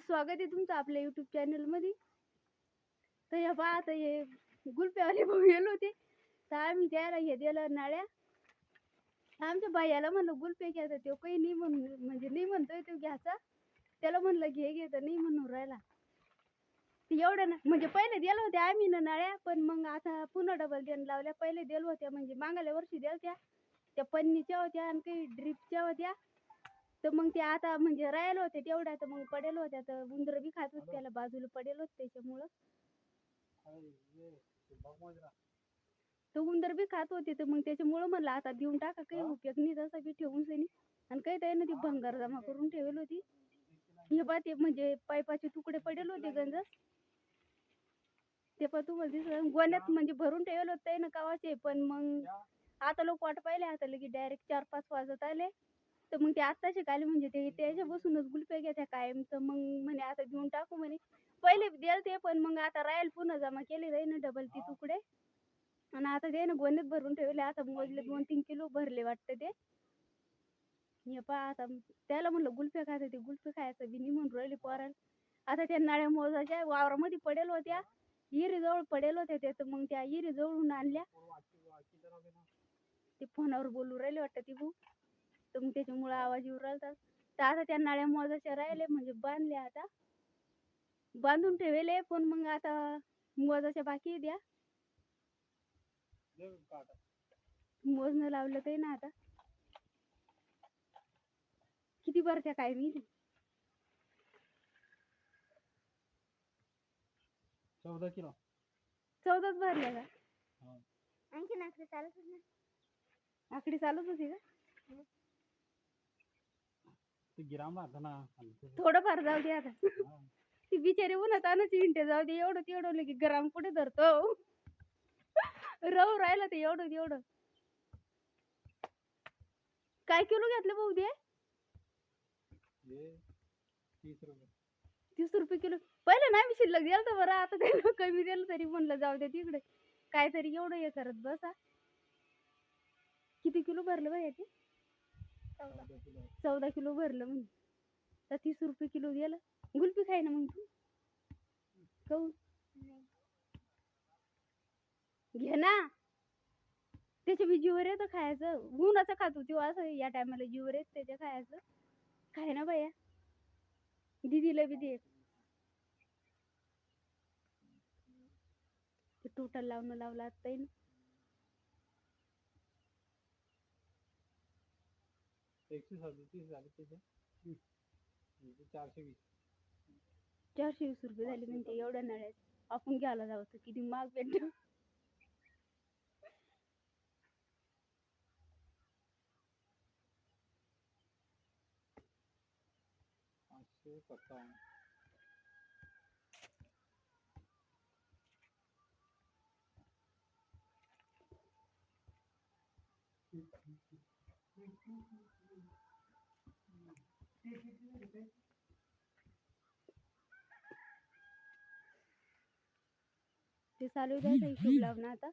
स्वागत आहे तुमचं आपल्या युट्यूब चॅनलमध्ये. तर हे पहा आता हे गुलप्यावाले भाऊ गेलो होते. तर आम्ही त्याला हे दिलं नाळ्या. आमच्या बायाला म्हणलं गुलपे घ्यायचा तो काही नाही म्हण म्हणजे नाही म्हणतोय तो घ्यायचा. त्याला म्हणलं घे घे तर नाही म्हणून राहिला. ते एवढं ना म्हणजे पहिले दिलं होत्या आम्ही ना नाळ्या पण मग आता पुन्हा डबल देणं लावल्या. पहिले दिलं होत्या म्हणजे मागाल्या वर्षी दिल्या त्या पन्नीच्या होत्या आणि काही ड्रिपच्या होत्या. तर मग ते आता म्हणजे राहिलं होते तेवढ्या तर मग पडेल होत्या. तर उंदर बी खात होते त्याला बाजूला पडेल होते त्याच्यामुळं. तर उंदर बी खात होते तर मग त्याच्यामुळं म्हणलं आता देऊन टाका काही उपयोग नाही तसा बी ठेवून सनी. आणि काही त्यानं ती भंगार जमा करून ठेवली होती. हे बा ते म्हणजे पाईपाचे तुकडे पडेल होते गंज. ते पण तुम्हाला दिसलं. गोण्यात म्हणजे भरून ठेवलं होतं त्यानं कावाचे. पण मग आता लोक वाट पाहिले आता लगे डायरेक्ट चार पाच वाजत आले. तर मग ते आत्ताचे आले म्हणजे ते त्याच्या बसूनच घेत्या कायम. तर मग म्हणे आता देऊन टाकू म्हणे. पहिले द्याल ते पण मग आता राहील पुन्हा जमा केले जाई ना डबल ते तुकडे. आणि आता ते ना गोण्यात भरून ठेवले. आता मोजले दोन तीन किलो भरले वाटतं ते. हे पहा आता त्याला म्हणलं गुलफे खायचं ते गुलफे खायचं बी नाही म्हणून राहिले पोराला. आता त्या नाळ्या मोजाच्या वावरामध्ये पडेल होत्या. हिरी जवळ पडेल होत्या ते तर मग त्या हिरी जवळून आणल्या. ते फोनावर बोलू राहिले वाटतं ती भाऊ. तर मग त्याच्यामुळे आवाज येऊ राहिला तर. आता त्या नाळ्या मोजाच्या राहिले म्हणजे बांधले आता. बांधून ठेवले पण मग आता मोजाच्या बाकी आहे द्या मोजणं लावलं ते ना आता. किती भरत्या काय मी? चौदा किलो. चौदाच भरल्या का? आणखी आकडे चालत ना आकडी चालूच होती का? गिराम राहत ना. थोडंफार जाऊ दे आता. ती बिचारी उन्हात आणच इंटे जाऊ दे. एवढं तेवढं लगे गरम पुढे धरतो? राहू राहिलं ते एवढं तेवढं. काय किलो घेतलं भाऊ दे तीस रुपये. किलो. पहिले नाही मी शिल्लक दिलं तर बरं. आता त्याला कमी दिलं तरी म्हणलं जाऊ दे तिकडे. काहीतरी एवढं हे करत बसा. किती किलो भरलं बाई ते चौदा. किलो भरलं म्हणे. तर तीस रुपये किलो गेलं. गुलपी खाय ना मग तू. काहून घे ना. त्याच्या बी जीवर येतं खायचं. उन्हाचं खातो हो तेव्हा असं. या टायमाला जीवर येत त्याच्या खायचं. खाय ना बाया. दिदीला बी दे. टोटल लावणं लावला आता एकशे सदतीस झाले त्याचे म्हणजे चारशे वीस चारशे वीस रुपये झाले म्हणते एवढ्या नळ्यात आपण घ्यायला जावं तर किती महाग भेटत पाचशे सत्तावन्न ते चालू द्यायचा हिशोब लावणं आता.